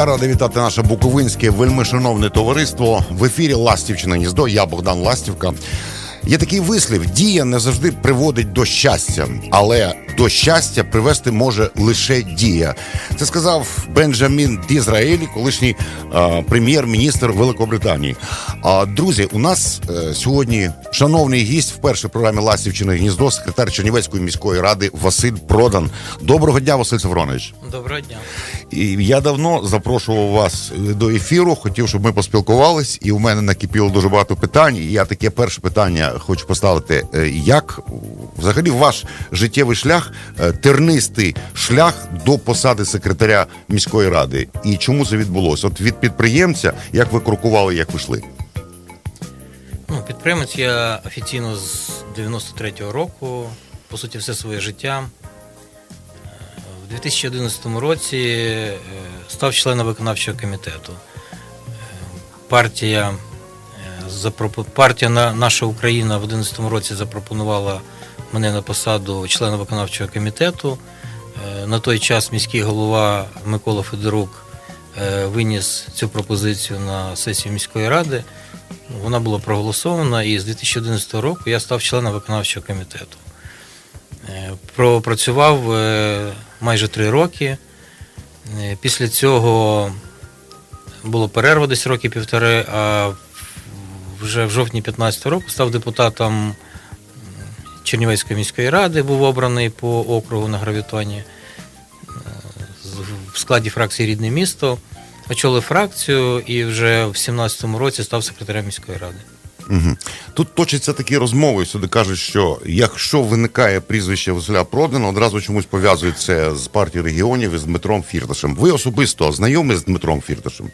Я радий вітати наше буковинське вельмишановне товариство в ефірі Ластівчина гніздо. Я Богдан Ластівка. Є такий вислів: дія не завжди приводить до щастя, але до щастя привести може лише дія. Це сказав Бенджамін Дізраелі, колишній е, прем'єр-міністр Великобританії. А друзі, у нас е, сьогодні шановний гість в програмі Ластівщина гніздо, секретар Чернівецької міської ради Василь Продан. Доброго дня, Василь Савронович. Доброго дня. І я давно запрошував вас до ефіру, хотів, щоб ми поспілкувались, і у мене накипіло дуже багато питань. І я таке перше питання хочу поставити: Е, як взагалі ваш життєвий шлях, е, тернистий шлях до посади секретаря міської ради? І чому це відбулося? От від підприємця, як ви крокували, як ви йшли? Ну, підприємець я офіційно з 93-го року, по суті, все своє життя. Е, В 2011 році е, став членом виконавчого комітету. Партія, партія Наша Україна в 2011 році запропонувала мене на посаду члена виконавчого комітету. Е, На той час міський голова Микола Федорук е, виніс цю пропозицію на сесію міської ради. Вона була проголосована, і з 2011 року я став членом виконавчого комітету. Е, Пропрацював майже три роки. Після цього було перерва десь роки півтори, а вже в жовтні 2015 року став депутатом Чернівецької міської ради, був обраний по округу на гравітоні е, в складі фракції Рідне місто. Очолив фракцію і вже в 2017 році став секретарем міської ради. Угу. Тут точаться такі розмови. Сюди кажуть, що якщо виникає прізвище Василя Продана, одразу чомусь пов'язують це з партією регіонів і з Дмитром Фірташем. Ви особисто знайомі з Дмитром Фірташем?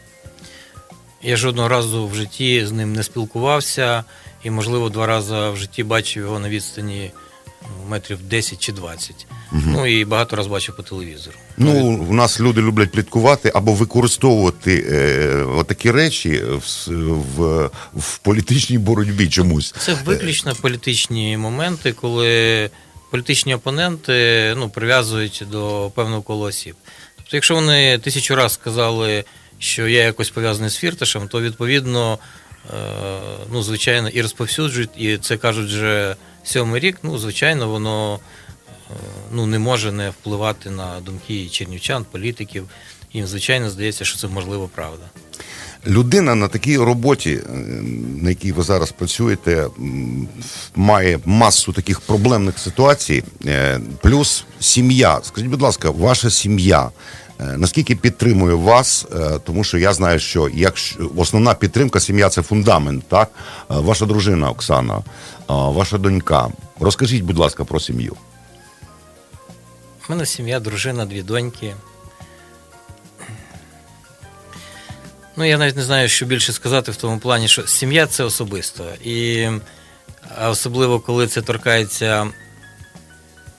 Я жодного разу в житті з ним не спілкувався, і, можливо, два рази в житті бачив його на відстані ну, метрів 10 чи 20. Ну і багато разів бачив по телевізору. Ну, у нас люди люблять пліткувати або використовувати е, отакі речі в, в, в політичній боротьбі чомусь. Це виключно політичні моменти, коли політичні опоненти ну, прив'язують до певного кола осіб. Тобто, якщо вони тисячу разів сказали, що я якось пов'язаний з Фірташем, то відповідно, ну, звичайно, і розповсюджують, і це кажуть вже сьомий рік, ну, звичайно, воно е, ну, не може не впливати на думки чернівчан, політиків. Їм, звичайно, здається, що це можливо правда. Людина на такій роботі, е, на якій ви зараз працюєте, має масу таких проблемних ситуацій, е, плюс сім'я. Скажіть, будь ласка, ваша сім'я. Е, Наскільки підтримує вас, Е, тому що я знаю, що якщо основна підтримка сім'я це фундамент, так? Е, Ваша дружина Оксана, ваша донька. Розкажіть, будь ласка, про сім'ю. У мене сім'я, дружина, дві доньки. Ну, я навіть не знаю, що більше сказати в тому плані, що сім'я це особисто. І особливо, коли це торкається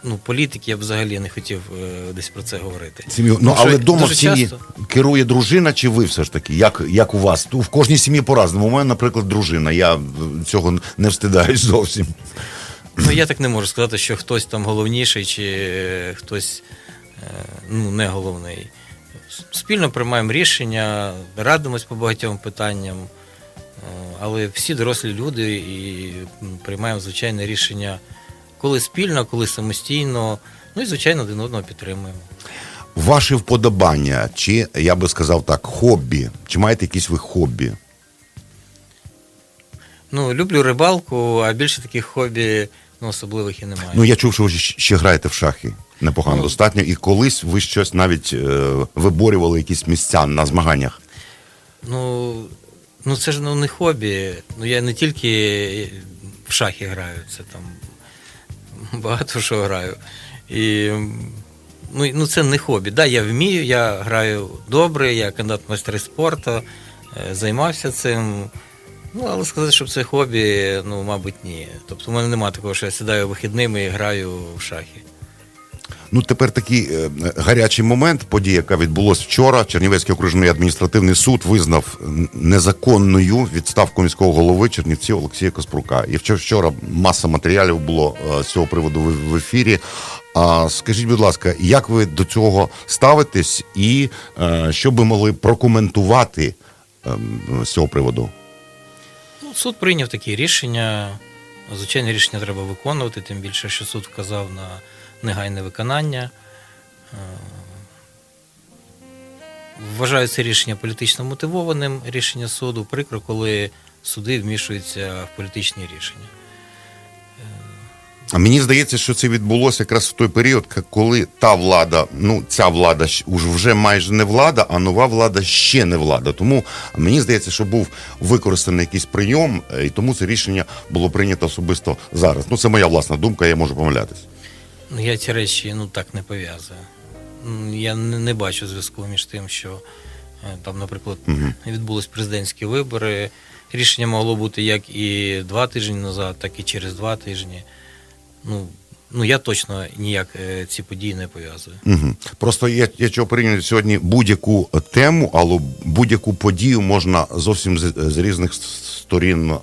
ну, політики, я б взагалі не хотів е, десь про це говорити. Сім'ю. Ну, Тому що але вдома в дуже сім'ї часто- керує дружина, чи ви все ж таки? Як, як у вас? Ну, в кожній сім'ї по-разному. У мене, наприклад, дружина. Я е, цього не встидаюсь зовсім. Ну, я так не можу сказати, що хтось там головніший чи е, хтось е, ну, не головний. Спільно приймаємо рішення, радимось по багатьом питанням, е, але всі дорослі люди і м, приймаємо звичайне рішення, коли спільно, коли самостійно. Ну і звичайно один одного підтримуємо. Ваші вподобання, чи я би сказав так, хобі? Чи маєте якісь ви хобі? Ну, люблю рибалку, а більше таких хобі ну, особливих і немає. Ну, я чув, що ви ще граєте в шахи. Непогано Ну. достатньо. І колись ви щось навіть е, виборювали якісь місця на змаганнях. Ну, ну це ж ну, не хобі. Ну я не тільки в шахи граю, це там багато що граю. І, ну, ну це не хобі. Да, я вмію, я граю добре, я кандидат майстри спорту, е, займався цим. Ну, але сказати, що це хобі, ну, мабуть, ні. Тобто, у мене немає такого, що я сідаю вихідними і граю в шахи. Ну, тепер такий е, гарячий момент, подія, яка відбулась вчора. Чернівецький окружний адміністративний суд визнав незаконною відставку міського голови Чернівців Олексія Каспрука. І вчора маса матеріалів було е, з цього приводу в, в ефірі. А скажіть, будь ласка, як ви до цього ставитесь, і е, що би могли прокоментувати е, з цього приводу? Ну, суд прийняв такі рішення. Звичайно, рішення треба виконувати, тим більше, що суд вказав на негайне виконання. Е, Вважаю це рішення політично мотивованим рішення суду. Прикро, коли суди вмішуються в політичні рішення. А мені здається, що це відбулося якраз в той період, коли та влада, ну ця влада вже майже не влада, а нова влада ще не влада. Тому мені здається, що був використаний якийсь прийом, е, і тому це рішення було прийнято особисто зараз. Ну це моя власна думка, я можу помилятись. Я ці речі ну, так не пов'язую. Я не, не бачу зв'язку між тим, що е, там, наприклад, відбулись президентські вибори. Рішення могло бути як і два тижні назад, так і через два тижні. Ну, ну я точно ніяк е, ці події не пов'язую. Угу. Просто я, я чого порівнюю сьогодні будь-яку тему, але будь-яку подію можна зовсім з, з різних сторін е,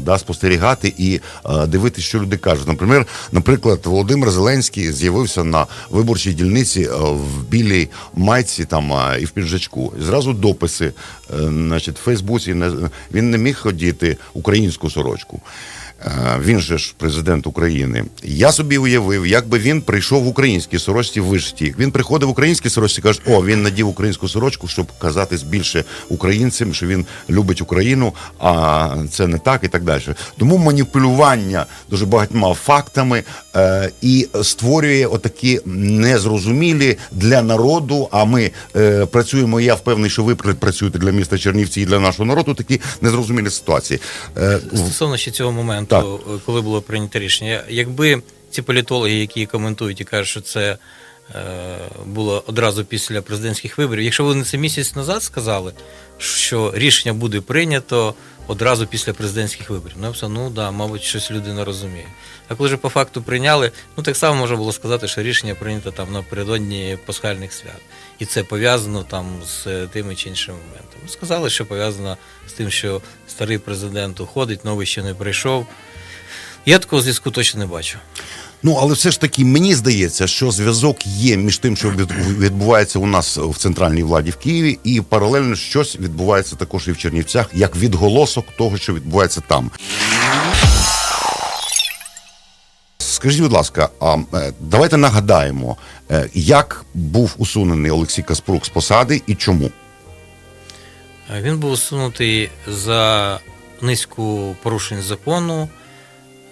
да, спостерігати і е, дивитися, що люди кажуть. Наприклад, наприклад, Володимир Зеленський з'явився на виборчій дільниці е, в білій майці там і в піджачку. Зразу дописи, значить, в Фейсбуці він не міг ходіти українську сорочку. Е, Він же ж президент України. Я собі уявив, як би він прийшов в українській сорочці вишті. Він приходив в українській сорочці, каже, о, він надів українську сорочку, щоб казатись більше українцям, що він любить Україну, а це не так і так далі. Тому маніпулювання дуже багатьма фактами е, і створює отакі незрозумілі для народу. А ми е, працюємо. Я впевнений, що ви пр- працюєте для міста Чернівці і для нашого народу. Такі незрозумілі ситуації. Е, Стосовно ще цього моменту, Так. е, коли було прийнято рішення, якби ці політологи, які коментують і кажуть, що це е, було одразу після президентських виборів, якщо вони це місяць назад сказали, що рішення буде прийнято одразу після президентських виборів, ну сказав, ну да, мабуть, щось людина розуміє. А коли вже по факту прийняли, ну так само можна було сказати, що рішення прийнято там напередодні пасхальних свят. І це пов'язано там з тими чи іншими моментами. Сказали, що пов'язано з тим, що старий президент уходить, новий ще не прийшов. Я такого зв'язку точно не бачу. Ну, але все ж таки мені здається, що зв'язок є між тим, що відбувається у нас в центральній владі в Києві, і паралельно щось відбувається також і в Чернівцях, як відголосок того, що відбувається там. Скажіть, будь ласка, а е, давайте нагадаємо, е, як був усунений Олексій Каспрук з посади і чому? Е, Він був усунутий за низку порушень закону,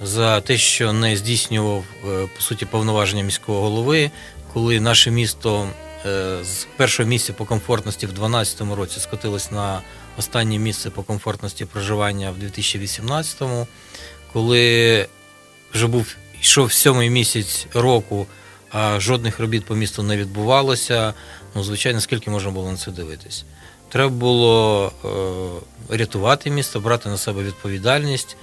за те, що не здійснював е, по суті повноваження міського голови, коли наше місто е, з першого місця по комфортності в 2012 році скотилось на останнє місце по комфортності проживання в 2018, коли вже був йшов сьомий місяць року, а жодних робіт по місту не відбувалося. Ну, звичайно, скільки можна було на це дивитись. Треба було е, рятувати місто, брати на себе відповідальність,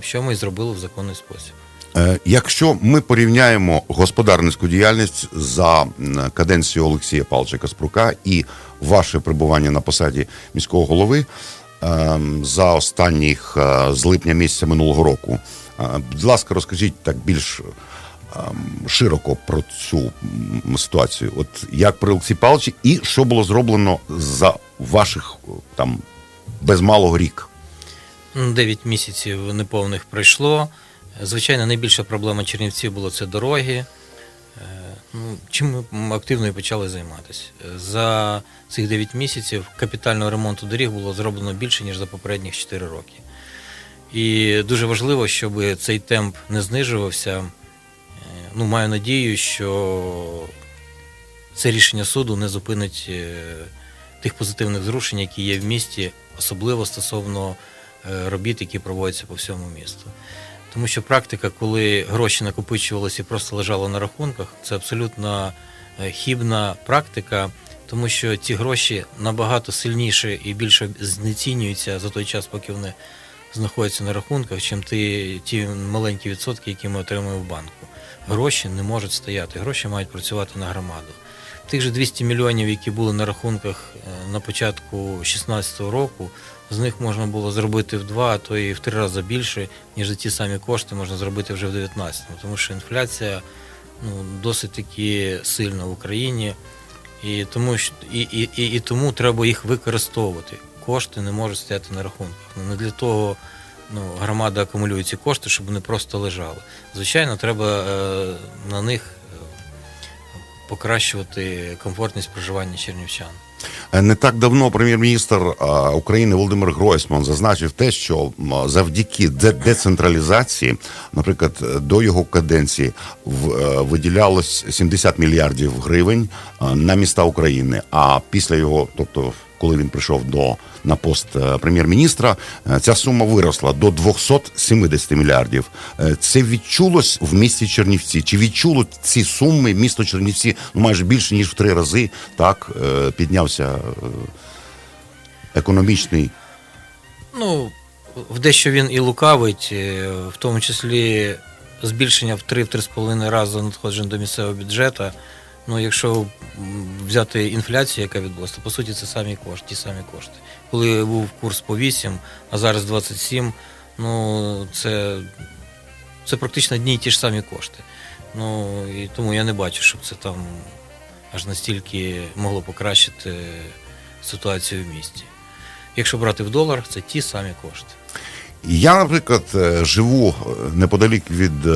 що ми зробили в законний спосіб. Е, Якщо ми порівняємо господарницьку діяльність за м, каденцію Олексія Павловича Каспрука і ваше перебування на посаді міського голови ем, за останніх е, з липня місяця минулого року, е, будь ласка, розкажіть так більш широко про цю ситуацію. От як при Олексії Павловичі, і що було зроблено за ваших е, там без малого рік. Ну, 9 місяців неповних пройшло. Звичайно, найбільша проблема Чернівців було це дороги. Е, Ну, чим ми активно і почали займатися. За цих 9 місяців капітального ремонту доріг було зроблено більше, ніж за попередніх 4 роки. І дуже важливо, щоб цей темп не знижувався. Е, Ну, маю надію, що це рішення суду не зупинить е, тих позитивних зрушень, які є в місті, особливо стосовно робіт, які проводяться по всьому місту. Тому що практика, коли гроші накопичувалися і просто лежали на рахунках, це абсолютно е, хібна практика, тому що ці гроші набагато сильніше і більше знецінюються за той час, поки вони знаходяться на рахунках, чим ті, ті маленькі відсотки, які ми отримуємо в банку. Гроші не можуть стояти, гроші мають працювати на громаду. Тих же 200 мільйонів, які були на рахунках е, на початку 2016 року, з них можна було зробити в два, а то і в три рази більше, ніж за ті самі кошти можна зробити вже в 2019. Тому що інфляція ну, досить таки сильна в Україні. І тому, і, і, і, і тому треба їх використовувати. Кошти не можуть стояти на рахунках. Ну, не для того ну, громада акумулює ці кошти, щоб вони просто лежали. Звичайно, треба е, на них покращувати комфортність проживання чернівчан. Е, Не так давно прем'єр-міністр України Володимир Гройсман зазначив те, що завдяки децентралізації, наприклад, е, до його каденції е, виділялось 70 мільярдів гривень е, на міста України. А після його, тобто, коли він прийшов до на пост е, прем'єр-міністра, е, ця сума виросла до 270 мільярдів. Е, Це відчулось в місті Чернівці. Чи відчуло ці суми місто Чернівці ну майже більше ніж в три рази так піднявся економічний Ну, в дещо він і лукавить, в тому числі збільшення в 3-3,5 рази надходжень до місцевого бюджету. Ну, якщо взяти інфляцію, яка відбулася, то по суті це самі кошти, ті самі кошти. Коли був курс по 8, а зараз 27, ну це, це практично одні й ті ж самі кошти. Ну і тому я не бачу, щоб це там аж настільки могло покращити ситуацію в місті. Якщо брати в доларах, це ті самі кошти. Я, наприклад, е, живу е, неподалік від е,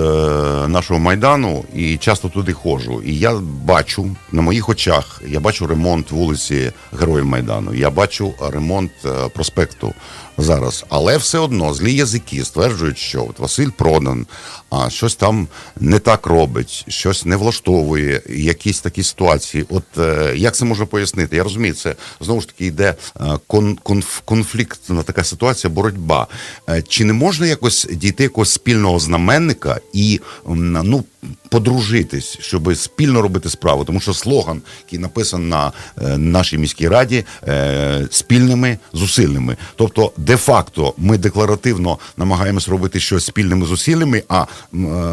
нашого майдану і часто туди ходжу. І я бачу на моїх очах, я бачу ремонт вулиці Героїв Майдану. Я бачу ремонт проспекту зараз. Але все одно злі язики стверджують, що от Василь Продан а щось там не так робить, щось не влаштовує, якісь такі ситуації. От е, як це можна пояснити? Я розумію, це знову ж таки йде е, кон, конф, конфліктна така ситуація, боротьба. Е, Чи не можна якось дійти якогось спільного знаменника і ну подружитись, щоб спільно робити справу? Тому що слоган, який написаний на е, нашій міській раді, е, спільними зусиллями. Тобто, де-факто, ми декларативно намагаємось робити щось спільними зусиллями, а е,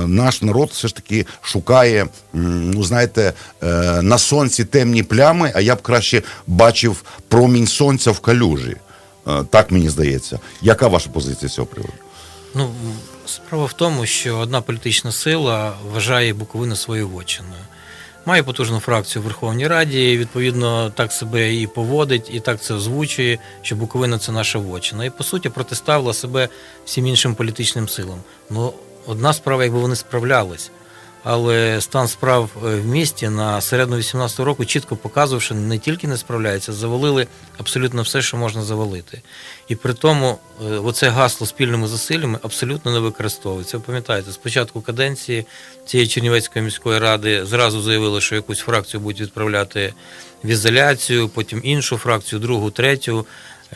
наш народ все ж таки шукає, ну знаєте, на сонці темні плями, а я б краще бачив промінь сонця в калюжі. Так мені здається. Яка ваша позиція з цього приводу? Ну, справа в тому, що одна політична сила вважає Буковину своєю вотчиною. Має потужну фракцію в Верховній Раді, і, відповідно, так себе і поводить, і так це озвучує, що Буковина це наша вотчина. І по суті протиставила себе всім іншим політичним силам. Ну, одна справа, якби вони справлялись. Але стан справ е, в місті на середину 18-го року чітко показував, що не тільки не справляються, завалили абсолютно все, що можна завалити. І при тому е, оце гасло спільними зусиллями абсолютно не використовується. Ви пам'ятаєте, з початку каденції цієї Чернівецької міської ради зразу заявили, що якусь фракцію будуть відправляти в ізоляцію, потім іншу фракцію, другу, третю.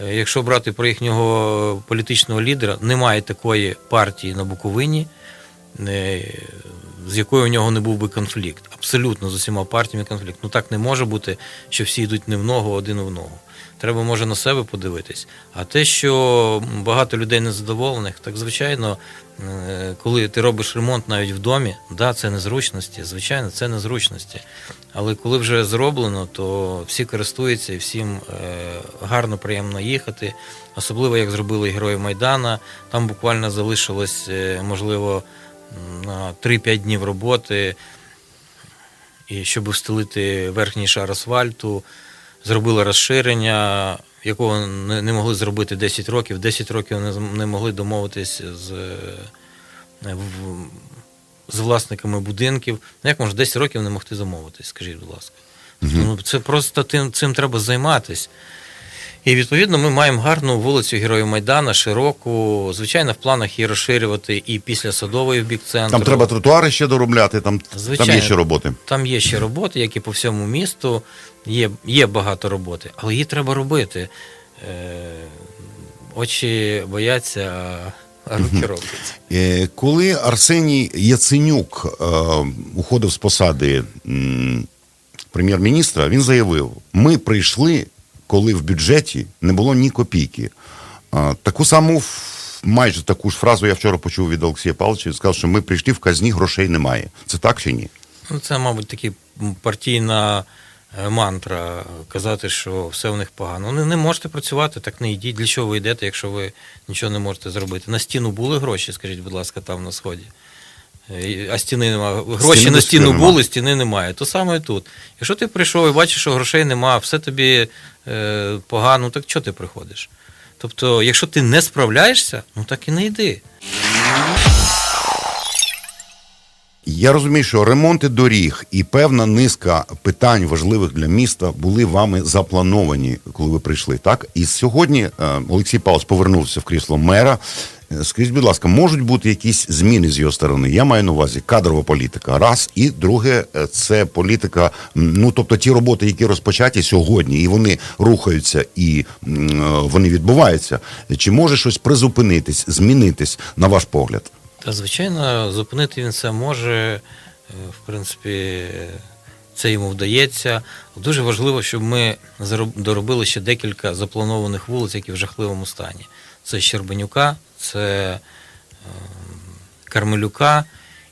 Е, Якщо брати про їхнього політичного лідера, немає такої партії на Буковині, з якою у нього не був би конфлікт. Абсолютно з усіма партіями конфлікт. Ну так не може бути, що всі йдуть не в ногу, а один в ногу. Треба може на себе подивитись. А те, що багато людей незадоволених, так звичайно, е, коли ти робиш ремонт навіть в домі, да, це незручності, звичайно, це незручності. Але коли вже зроблено, то всі користуються і всім е, гарно, приємно їхати. Особливо як зробили герої Майдана. Там буквально залишилось, е, можливо, на 3-5 днів роботи, і щоб встелити верхній шар асфальту, зробили розширення, якого не, могли зробити 10 років. 10 років не, могли домовитись з, е, з власниками будинків. Ну, як може 10 років не могти замовитись, скажіть, будь ласка. Ну, це просто тим, цим треба займатися. І відповідно ми маємо гарну вулицю Героїв Майдана, широку. Звичайно, в планах її розширювати і після садової в бік центру. Там треба тротуари ще доробляти, там, там Звичайно. є ще роботи. Там є ще роботи, як і по всьому місту. Є, є багато роботи, але її треба робити. Е, очі бояться, а руки роблять. Е, Коли Арсеній Яценюк е, уходив з посади прем'єр-міністра, він заявив: ми прийшли, коли в бюджеті не було ні копійки. Таку саму майже таку ж фразу я вчора почув від Олексія Павловича. Він сказав, що ми прийшли в казні, грошей немає. Це так чи ні? Ну, це, мабуть, такі партійна е, мантра казати, що все в них погано. Ну, не можете працювати, так не йдіть. Для чого ви йдете, якщо ви нічого не можете зробити? На стіну були гроші, скажіть, будь ласка, там на сході. Е, а стіни немає. Гроші Стіни на стіну нема. були, стіни немає. То саме і тут. Якщо ти прийшов і бачиш, що грошей немає, все тобі е, погано, так чого ти приходиш? Тобто, якщо ти не справляєшся, ну так і не йди. Я розумію, що ремонти доріг і певна низка питань важливих для міста були вами заплановані, коли ви прийшли. Так і сьогодні е, Олексій Павлович повернувся в крісло мера. Скажіть, будь ласка, можуть бути якісь зміни з його сторони? Я маю на увазі кадрова політика. Раз і друге, е, це політика. Ну тобто ті роботи, які розпочаті сьогодні, і вони рухаються і е, вони відбуваються. Чи може щось призупинитись, змінитись на ваш погляд? Та звичайно, зупинити він це може. Е, В принципі, це йому вдається. Дуже важливо, щоб ми доробили ще декілька запланованих вулиць, які в жахливому стані. Це Щербанюка, це е, Кармелюка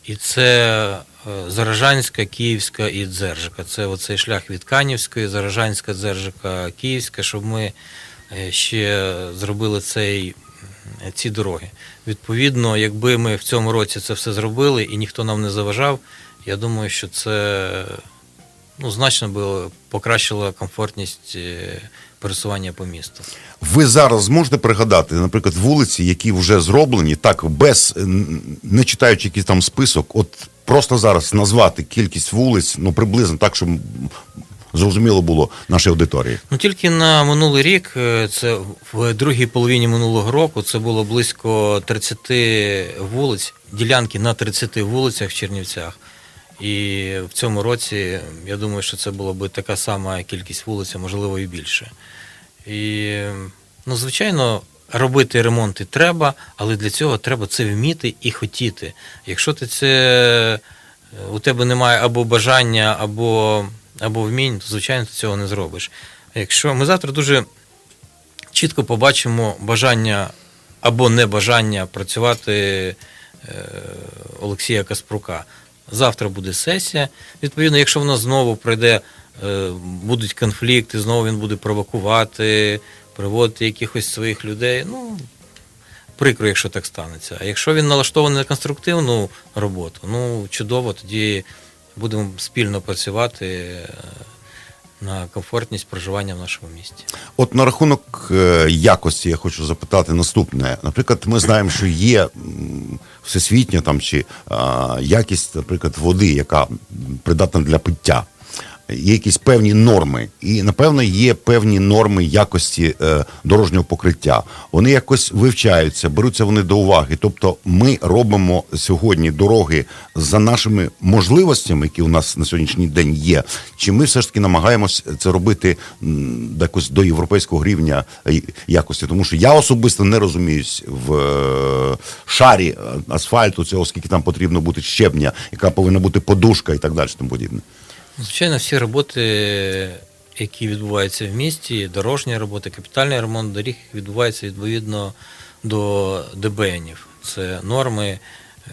і це е, Заражанська, Київська і Дзержика. Це оцей шлях від Канівської, Заражанська, Дзержика, Київська, щоб ми е, ще зробили цей, ці дороги. Відповідно, якби ми в цьому році це все зробили і ніхто нам не заважав, я думаю, що це ну, значно би покращило комфортність пересування по місту. Ви зараз зможете пригадати, наприклад, вулиці, які вже зроблені, так без не читаючи якийсь там список, от просто зараз назвати кількість вулиць, ну приблизно так, щоб зрозуміло було нашій аудиторії. Ну тільки на минулий рік, е, це в другій половині минулого року, це було близько 30 вулиць, ділянки на 30 вулицях в Чернівцях. І в цьому році я думаю, що це була би така сама кількість вулиць, можливо і більше. І, ну, звичайно, робити ремонти треба, але для цього треба це вміти і хотіти. Якщо ти це е, у тебе немає або бажання, або, або вмінь, то звичайно ти цього не зробиш. Якщо ми завтра дуже чітко побачимо бажання або небажання працювати е, Олексія Каспрука. Завтра буде сесія. Відповідно, якщо вона знову пройде, е, будуть конфлікти, знову він буде провокувати, приводити якихось своїх людей. Ну, прикро, якщо так станеться. А якщо він налаштований на конструктивну роботу, ну чудово, тоді будемо спільно працювати е, на комфортність проживання в нашому місті. От на рахунок е, якості я хочу запитати наступне. Наприклад, ми знаємо, що є всесвітня там чи а, якість, наприклад, води, яка придатна для пиття. Є якісь певні норми, і напевно є певні норми якості е, дорожнього покриття. Вони якось вивчаються, беруться вони до уваги. Тобто, ми робимо сьогодні дороги за нашими можливостями, які у нас на сьогоднішній день є. Чи ми все ж таки намагаємось це робити якось до європейського рівня е, якості? Тому що я особисто не розуміюсь в е, шарі асфальту, цього скільки там потрібно бути щебня, яка повинна бути подушка і так далі. Тому подібне. Звичайно, всі роботи, які відбуваються в місті, дорожні роботи, капітальний ремонт доріг відбувається відповідно до ДБНів. Це норми е,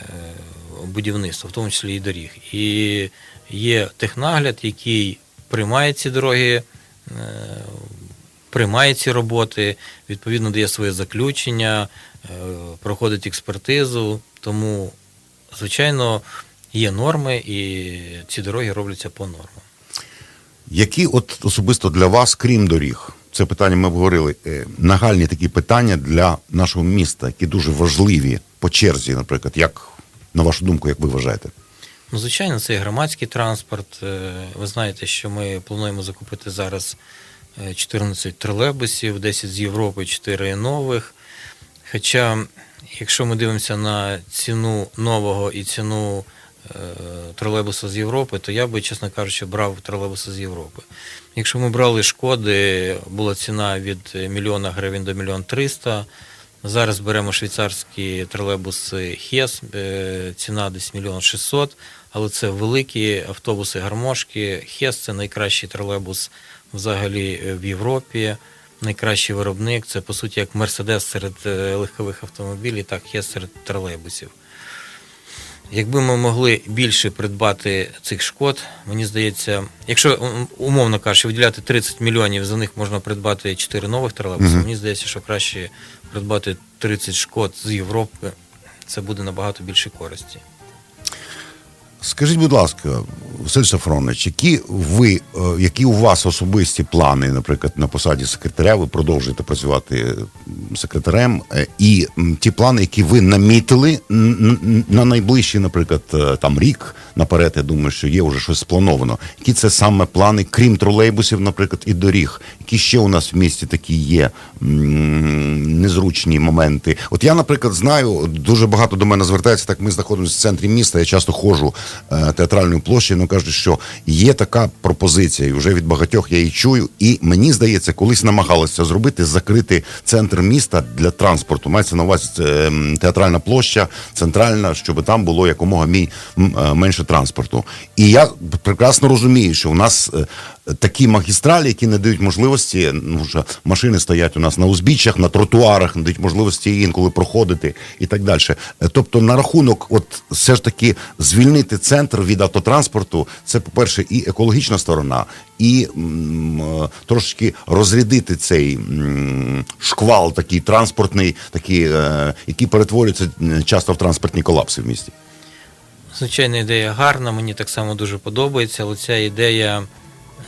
будівництва, в тому числі і доріг. І є технагляд, який приймає ці дороги, е, приймає ці роботи, відповідно дає своє заключення, е, проходить експертизу. Тому, звичайно, є норми, і ці дороги робляться по нормам. Які от особисто для вас, крім доріг, це питання ми обговорили, е, нагальні такі питання для нашого міста, які дуже важливі по черзі, наприклад, як на вашу думку, як ви вважаєте? Ну, звичайно, це і громадський транспорт. Е, Ви знаєте, що ми плануємо закупити зараз е, 14 тролейбусів, 10 з Європи, 4 нових. Хоча, якщо ми дивимося на ціну нового і ціну е, тролейбуса з Європи, то я би, чесно кажучи, брав тролейбуса з Європи. Якщо ми брали шкоди, була ціна від мільйона гривень до мільйон триста. Зараз беремо швейцарські тролейбуси ХЕС, е, ціна десь мільйон шістсот, але це великі автобуси гармошки. ХЕС це найкращий тролейбус взагалі е, в Європі. Найкращий виробник. Це по суті як Мерседес серед легкових автомобілів, так ХЕС серед тролейбусів. Якби ми могли більше придбати цих шкод, мені здається, якщо умовно кажучи, виділяти 30 мільйонів, за них можна придбати 4 нових тролейбуси, мені здається, що краще придбати 30 шкод з Європи, це буде набагато більше користі. Скажіть, будь ласка, Василь Сафронович, які ви, е, які у вас особисті плани, наприклад, на посаді секретаря, ви продовжуєте працювати секретарем, е, і ті плани, які ви намітили на найближчий, наприклад, е, там рік наперед, я думаю, що є вже щось сплановано. Які це саме плани, крім тролейбусів, наприклад, і доріг? Які ще у нас в місті такі є незручні моменти? От я, наприклад, знаю, дуже багато до мене звертається. Так ми знаходимося в центрі міста. Я часто ходжу е, театральною площею. Ну кажуть, що є така пропозиція, і вже від багатьох я її чую. І мені здається, колись намагалися зробити, закрити центр міста для транспорту. Мається на увазі е, театральна площа, центральна, щоб там було якомога мій, е, менше транспорту. І я прекрасно розумію, що у нас е, такі магістралі, які не дають можливості, ну вже машини стоять у нас на узбіччях, на тротуарах, не дають можливості інколи проходити і так далі. Тобто, на рахунок, от все ж таки звільнити центр від автотранспорту, це, по-перше, і екологічна сторона, і м, е, трошечки розрядити цей м, шквал такий транспортний, такий, е, який перетворюється часто в транспортні колапси в місті. Звичайно, ідея гарна, мені так само дуже подобається, але ця ідея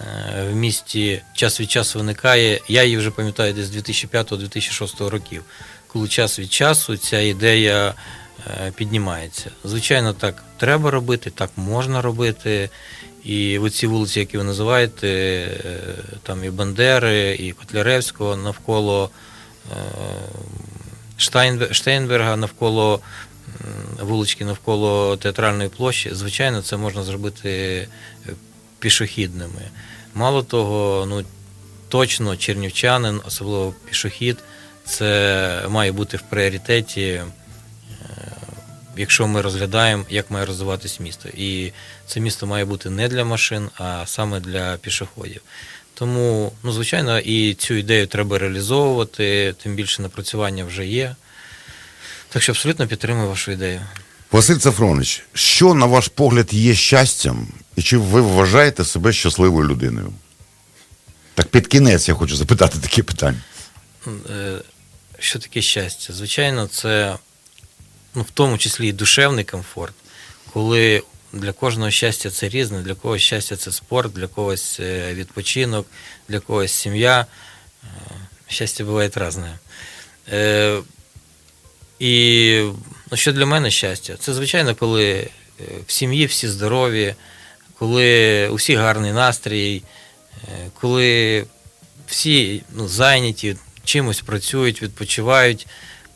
е, в місті час від часу виникає. Я її вже пам'ятаю десь з 2005-2006 років, коли час від часу ця ідея піднімається. Звичайно, так треба робити, так можна робити. І оці вулиці, які ви називаєте, е, там і Бандери, і Котляревського навколо е, Штейнберга, навколо вулички навколо театральної площі, звичайно, це можна зробити е, пішохідними. Мало того, ну точно чернівчанин, особливо пішохід, це має бути в пріоритеті, е, якщо ми розглядаємо, як має розвиватись місто. І це місто має бути не для машин, а саме для пішоходів. Тому, ну, звичайно, і цю ідею треба реалізовувати, тим більше напрацювання вже є. Так що абсолютно підтримую вашу ідею. Василь Цафронович, що на ваш погляд є щастям, і чи ви вважаєте себе щасливою людиною? Так під кінець я хочу запитати таке питання. Е, Що таке щастя? Звичайно, це ну, в тому числі і душевний комфорт, коли для кожного щастя це різне, для когось щастя це спорт, для когось е, відпочинок, для когось сім'я. Е, Щастя буває різне. Е, І ну, що для мене щастя? Це, звичайно, коли в сім'ї всі здорові, коли у всіх гарний настрій, коли всі ну, зайняті, чимось працюють, відпочивають,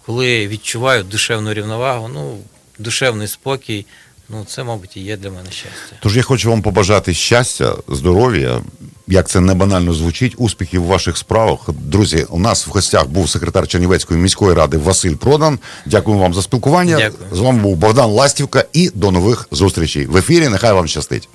коли відчувають душевну рівновагу, ну, душевний спокій, ну це, мабуть, і є для мене щастя. Тож я хочу вам побажати щастя, здоров'я, як це не банально звучить, успіхів в ваших справах. Друзі, у нас в гостях був секретар Чернівецької міської ради Василь Продан. Дякую вам за спілкування. Дякую. З вами був Богдан Ластівка і до нових зустрічей в ефірі. Нехай вам щастить.